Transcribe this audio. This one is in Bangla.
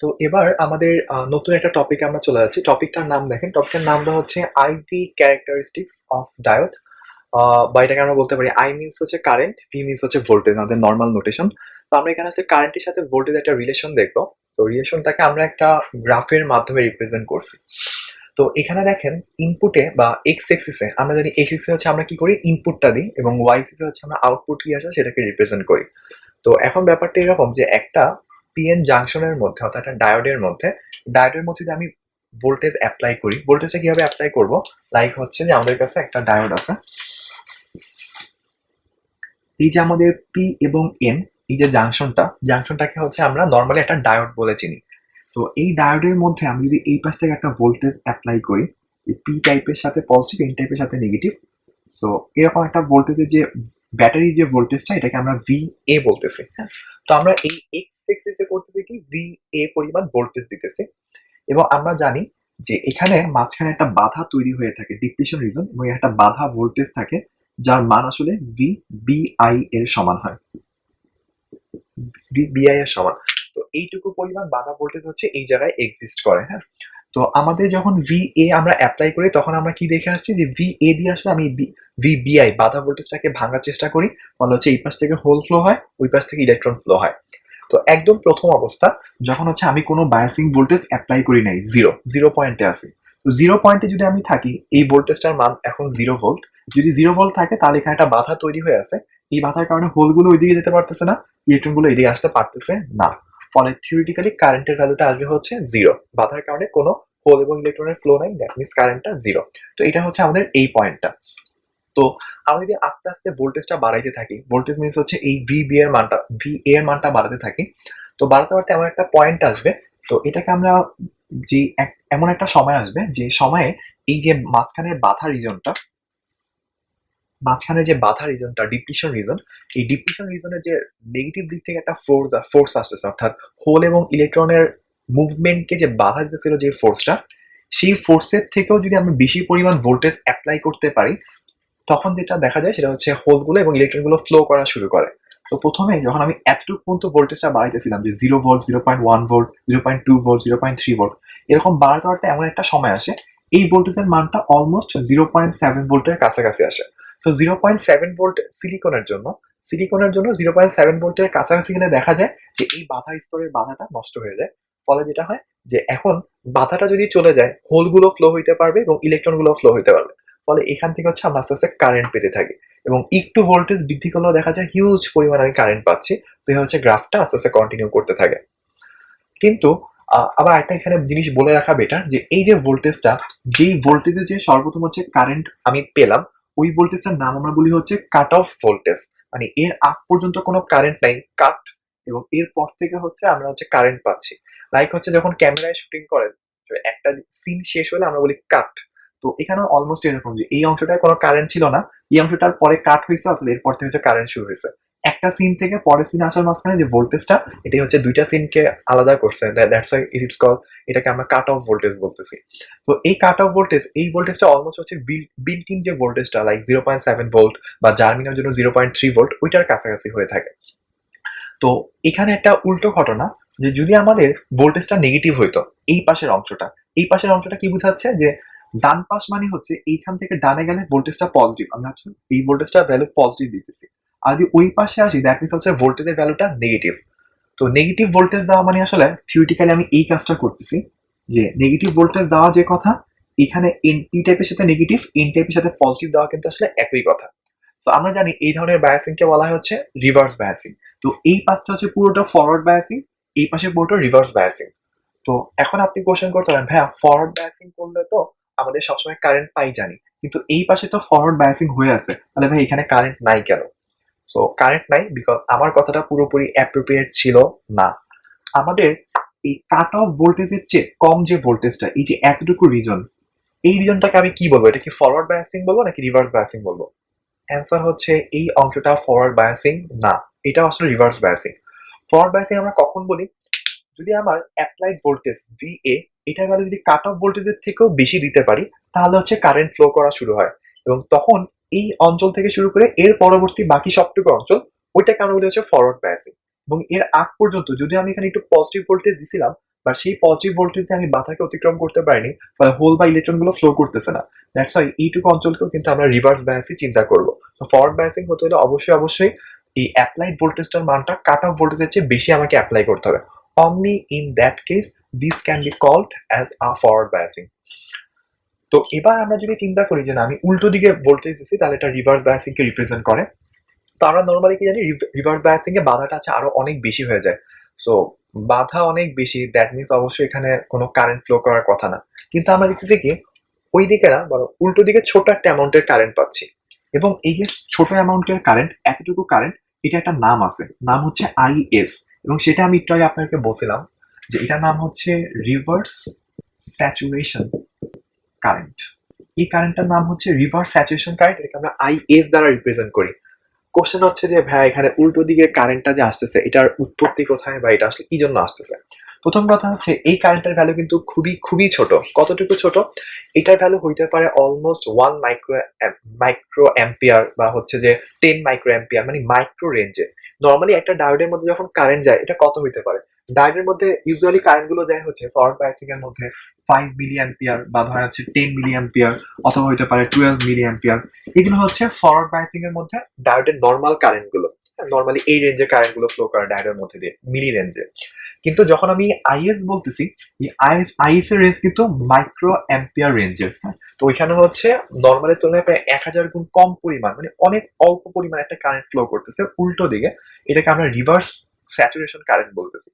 তো এবার আমাদের নতুন একটা টপিকে আমরা চলে যাচ্ছি। টপিকটার নাম দেখেন। টপিকটার নাম দেওয়া হচ্ছে আইভি ক্যারেক্টারিস্টিক্স অফ ডায়োড বা এটাকে আমরা বলতে পারি আই মিনস হচ্ছে কারেন্ট ভি মিনস হচ্ছে ভোল্টেজ আমাদের নর্মাল নোটেশন তো আমরা এখানে হচ্ছে কারেন্টের সাথে ভোল্টেজ একটা রিলেশন দেখব। তো রিলেশনটাকে আমরা একটা গ্রাফের মাধ্যমে রিপ্রেজেন্ট করছি। তো এখানে দেখেন ইনপুটে বা এক্স এক্সিসে আমরা জানি এক্স এক্সিসে হচ্ছে আমরা কি করি? ইনপুটটা দিই এবং ওয়াই হচ্ছে আমরা আউটপুট কি আসে? সেটাকে রিপ্রেজেন্ট করি। তো এখন ব্যাপারটা এরকম যে একটা পিএন জাংশনের মধ্যে, অর্থাৎ একটা ডায়োডের মধ্যে ডায়োডের মধ্যে যদি আমি ভোল্টেজ অ্যাপ্লাই করি ভোল্টেজটা কীভাবে অ্যাপ্লাই করব? লাইক হচ্ছে যে আমাদের কাছে একটা ডায়োড আছে। এই যে আমাদের পি এবং এন এই যে জাংশনটা জাংশনটাকে হচ্ছে আমরা নর্মালি একটা ডায়োড বলে চিনি। তো এই ডায়োডের মধ্যে আমি যদি এই পাশ থেকে একটা ভোল্টেজ অ্যাপ্লাই করি পি টাইপের সাথে পজিটিভ এন টাইপের সাথে নেগেটিভ সো এরকম একটা ভোল্টেজের যে ব্যাটারি যে ভোল্টেজটা এটাকে আমরা ভি এ বলতেছি। হ্যাঁ। তো আমরা এই এক্স এক্সিসে করতেছি কি ভি এ পরিমাণ ভোল্টেজ দিতেছি। এবং আমরা জানি যে এখানে মাঝখানে একটা বাধা তৈরি হয়ে থাকে ডিপ্রেশন রিজন এবং একটা বাধা ভোল্টেজ থাকে, যার মান আসলে ভি বিআই এর সমান হয়। বিআই এর সমান। তো এইটুকু পরিমাণ বাধা ভোল্টেজ হচ্ছে এই জায়গায় এক্সিস্ট করে হ্যাঁ? তো আমাদের যখন ভি এ আমরা অ্যাপ্লাই করি, তখন আমরা কি দেখে আসছি যে ভি এ দিয়ে আসলে আমি ভি বিআই বাধা ভোল্টেজটাকে ভাঙার চেষ্টা করি। মানে হচ্ছে এই পাশ থেকে হোল ফ্লো হয়, ওই পাশ থেকে ইলেকট্রন ফ্লো হয়। তো একদম প্রথম অবস্থা, যখন হচ্ছে আমি কোনো বায়াসিং ভোল্টেজ অ্যাপ্লাই করি নাই জিরো জিরো পয়েন্টে আছি। তো জিরো পয়েন্টে যদি আমি থাকি, এই ভোল্টেজটার মান এখন জিরো ভোল্ট যদি জিরো ভোল্ট থাকে, তাহলে এখানে একটা বাধা তৈরি হয়ে আছে। এই বাধার কারণে হোলগুলো ওইদিকে যেতে পারতেছে না ইলেকট্রনগুলো এদিকে আসতে পারতেছে না। ফলে থিওরিটিক্যালি কারেন্টের ভ্যালুটা আসবে হচ্ছে জিরো বাধার কারণে কোনো হোল এবং ইলেকট্রনের ফ্লো নাই দ্যাট মিনস কারেন্টটা জিরো তো এটা হচ্ছে আমাদের এই পয়েন্টটা তো আমরা যদি আস্তে আস্তে ভোল্টেজটা বাড়াইতে থাকি ভোল্টেজ মিনস হচ্ছে এই ভি বি এর মানটা ভি এ এর মানটা বাড়াতে থাকি, তো বাড়াতে বাড়াতে এমন একটা পয়েন্ট আসবে, তো এটাকে আমরা যে এমন একটা সময় আসবে যে সময়ে এই যে মাঝখানের বাধা রিজনটা মাঝখানে যে বাধা রিজনটা ডিপ্রেশন রিজন এই ডিপ্রেশন রিজনের যে নেগেটিভ দিক থেকে একটা ফোর্স ফোর্স আসতেছে, অর্থাৎ হোল এবং ইলেকট্রনের মুভমেন্টকে যে বাধা দিতেছিল যে ফোর্সটা সেই ফোর্সের থেকেও যদি আমি বেশি পরিমাণ ভোল্টেজ অ্যাপ্লাই করতে পারি, তখন যেটা দেখা যায় সেটা হচ্ছে হোলগুলো এবং ইলেকট্রনগুলো ফ্লো করা শুরু করে। তো প্রথমে যখন আমি এতটুকু পর্যন্ত ভোল্টেজটা বাড়াইতেছিলাম যে zero volt zero point one volt zero point two volt zero point three volt এরকম বাড়াতে বাড়াতে এমন একটা সময় আসে, এই ভোল্টেজের মানটা অলমোস্ট জিরো পয়েন্ট সেভেন ভোল্টের কাছাকাছি আসে। So zero point seven volt সিলিকনের জন্য সিলিকনের জন্য জিরো পয়েন্ট সেভেন ভোল্টের কাছাকাছি গেলে দেখা যায় যে এই বাধা স্তরের বাধাটা নষ্ট হয়ে যায়। ফলে যেটা হয় যে এখন বাধাটা যদি চলে যায় হোলগুলো ফ্লো হইতে পারবে এবং ইলেকট্রনগুলো ফ্লো হইতে পারবে। ফলে এখান থেকে হচ্ছে আমরা আস্তে আস্তে কারেন্ট পেতে থাকি এবং একটু ভোল্টেজ বৃদ্ধি করলেও দেখা যায় হিউজ পরিমাণে আমি কারেন্ট পাচ্ছি। সে হচ্ছে গ্রাফটা আস্তে আস্তে কন্টিনিউ করতে থাকে। কিন্তু আবার একটা এখানে জিনিস বলে রাখা বেটার যে এই যে ভোল্টেজটা যেই ভোল্টেজে যে সর্বপ্রথম হচ্ছে কারেন্ট আমি পেলাম ওই ভোল্টেজটার নাম আমরা বলি হচ্ছে কাট অফ ভোল্টেজ মানে এর আগ পর্যন্ত কোনো কারেন্ট নাই কাট এবং এর পর থেকে হচ্ছে আমরা হচ্ছে কারেন্ট পাচ্ছি। লাইক হচ্ছে যখন ক্যামেরায় শুটিং করেন একটা সিন শেষ হলে আমরা বলি কাট তো এখানে অলমোস্ট এরকম যে এই অংশটায় কোনো কারেন্ট ছিল না, এই অংশটার পরে কাট হয়েছে, অর্থাৎ এরপর থেকে হচ্ছে কারেন্ট শুরু হয়েছে। একটা সিন থেকে পরের সিন আসার মাঝখানে যে ভোল্টেজটা এটাই হচ্ছে দুইটা সিনকে আলাদা করছে। দ্যাটস ওয়াই ইটস কল এটাকে আমরা কাট অফ ভোল্টেজ বলতেছি। তো এই কাট অফ ভোল্টেজ এই ভোল্টেজটা অলমোস্ট হচ্ছে বিল্ট ইন যে ভোল্টেজটা like zero point seven volt বা জার্মিনার জন্য জিরো পয়েন্ট থ্রি ভোল্ট ওইটার কাছাকাছি হয়ে থাকে। তো এখানে একটা উল্টো ঘটনা, যে যদি আমাদের ভোল্টেজটা নেগেটিভ হইতো, এই পাশের অংশটা, এই পাশের অংশটা কি বোঝাচ্ছে? যে ডান পাশ মানে হচ্ছে এইখান থেকে ডানে গেলে ভোল্টেজটা পজিটিভ আমি হচ্ছে এই ভোল্টেজটা ভ্যালু পজিটিভ দিতেছি। আর যদি ওই পাশে আসি দ্যাট মিনস হচ্ছে ভোল্টেজের ভ্যালুটা নেগেটিভ তো নেগেটিভ ভোল্টেজ দেওয়া মানে আসলে থিওরিটিক্যালি আমি এই কাজটা করতেছি যে নেগেটিভ ভোল্টেজ দেওয়া যে কথা, এখানে এন পি টাইপের সাথে নেগেটিভ এন টাইপের সাথে পজিটিভ দেওয়া কিন্তু আসলে একই কথা। তো আমরা জানি এই ধরনের বায়াসিংকে বলা হচ্ছে রিভার্স বায়াসিং তো এই পাশটা হচ্ছে পুরোটা ফরওয়ার্ড বায়াসিং এই পাশে পুরোটা রিভার্স বায়াসিং তো এখন আপনি কোশ্চেন করতে পারেন, ভাইয়া ফরওয়ার্ড বায়াসিং করলে তো আমাদের সবসময় কারেন্ট পাই জানি, কিন্তু এই পাশে তো ফরওয়ার্ড বায়াসিং হয়ে আছে, তাহলে ভাই এখানে কারেন্ট নাই কেন? সো কারেন্ট নাই বিকজ আমার কথাটা পুরোপুরি অ্যাপ্রোপ্রিয়েট ছিল না। আমাদের এই কাট অফ ভোল্টেজের চেয়ে কম যে ভোল্টেজটা এই যে এতটুকু রিজন এই রিজনটাকে আমি কি বলব? এটা কি ফরওয়ার্ড বায়াসিং বলব নাকি রিভার্স বায়াসিং বলব? অ্যান্সার হচ্ছে এই অংশটা ফরওয়ার্ড বায়াসিং না। এটা আসলে রিভার্স বায়াসিং ফরওয়ার্ড বায়াসিং আমরা কখন বলি? যদি আমার অ্যাপ্লাইড ভোল্টেজ ভি এ এটার ভ্যালু যদি কাট অফ ভোল্টেজের থেকেও বেশি দিতে পারি, তাহলে হচ্ছে কারেন্ট ফ্লো করা শুরু হয়। এবং তখন এই অঞ্চল থেকে শুরু করে এর পরবর্তী বাকি সবটুকু অঞ্চল ওইটাকে আমরা বলি হচ্ছে ফরওয়ার্ড বায়াসিং এবং এর আগ পর্যন্ত যদি আমি এখানে একটু পজিটিভ ভোল্টেজ দিছিলাম বা সেই পজিটিভ ভোল্টেজে আমি বাধাকে অতিক্রম করতে পারিনি ফলে হোল বা ইলেকট্রনগুলো ফ্লো করতেছে না দ্যাটস ওয়াই এইটুকু অঞ্চলকেও কিন্তু আমরা রিভার্স বায়াসই চিন্তা করব। তো ফরওয়ার্ড বায়াসিং হতে হলে অবশ্যই অবশ্যই এই অ্যাপ্লাইড ভোল্টেজটার মানটা কাট অফ ভোল্টেজের চেয়ে বেশি আমাকে অ্যাপ্লাই করতে হবে। অমনি in that case this can be called as a forward biasing তো এবার আমরা যদি চিন্তা করি যে না, আমি উল্টো দিকে ভোল্টেজ দিচ্ছি, তাহলে এটা রিভার্স বায়াসিং কে রিপ্রেজেন্ট করে। তো আমরা নর্মালি কি জানি রিভার্স বায়াসিং এ বাধাটা আছে আরও অনেক বেশি হয়ে যায়। সো বাধা অনেক বেশি দ্যাট মিনস অবশ্যই এখানে কোনো কারেন্ট ফ্লো করার কথা না। কিন্তু আমরা দেখতেছি কি, ওই দিকে না, বরং উল্টো দিকে ছোট একটা অ্যামাউন্টের কারেন্ট পাচ্ছি। এবং এই যে ছোট অ্যামাউন্টের কারেন্ট এতটুকু কারেন্ট এটা একটা নাম আছে। নাম হচ্ছে আইএস এবং সেটা আমি একটু আগে আপনাকে বলছিলাম যে এটার নাম হচ্ছে রিভার্স স্যাচুরেশন কারেন্ট এই কারেন্টটার নাম হচ্ছে রিভার্স স্যাচুরেশন কারেন্ট এটাকে আমরা আইএস দ্বারা রিপ্রেজেন্ট করি। কোশ্চেন হচ্ছে যে ভাই এখানে উল্টো দিকে কারেন্টটা যে আসতেছে, এটার উৎপত্তি কোথায় বা এটা আসলে কি জন্য আসতেছে? প্রথম কথা হচ্ছে, এই কারেন্টের ভ্যালু কিন্তু খুবই খুবই ছোট। কতটুকু ছোট? এটার ভ্যালু হইতে পারে almost one micro micro ampere বা হচ্ছে যে টেন মাইক্রো অ্যাম্পিয়ার মানে মাইক্রো রেঞ্জে নর্মালি একটা ডায়োডের মধ্যে যখন কারেন্ট যায়, এটা কত হইতে পারে? ডায়োডের মধ্যে ইউজুয়ালি কারেন্টগুলো যায় হচ্ছে ফরওয়ার্ড বায়াসিং এর মধ্যে ফাইভ মিলি অ্যাম্পিয়ার বা ধরা যাচ্ছে টেন মিলি অ্যাম্পিয়ার অথবা হইতে পারে টুয়েলভ মিলি অ্যাম্পিয়ার এগুলো হচ্ছে ফরওয়ার্ড বায়াসিং এর মধ্যে ডায়োডের নর্মাল কারেন্টগুলো নর্মালি এই রেঞ্জে কারেন্টগুলো ফ্লো করে ডায়োডের মধ্যে দিয়ে মিলি রেঞ্জে কিন্তু যখন আমি আইএস বলতেছি আইএস আইএস এর রেঞ্জ কিন্তু মাইক্রো অ্যাম্পিয়ার রেঞ্জের তো ওইখানে হচ্ছে নর্মালের তুলনায় প্রায় এক হাজার গুণ কম পরিমাণ মানে অনেক অল্প পরিমাণ একটা কারেন্ট ফ্লো করতেছে, উল্টো দিকে এটাকে আমরা রিভার্স স্যাচুরেশন কারেন্ট বলতেছি।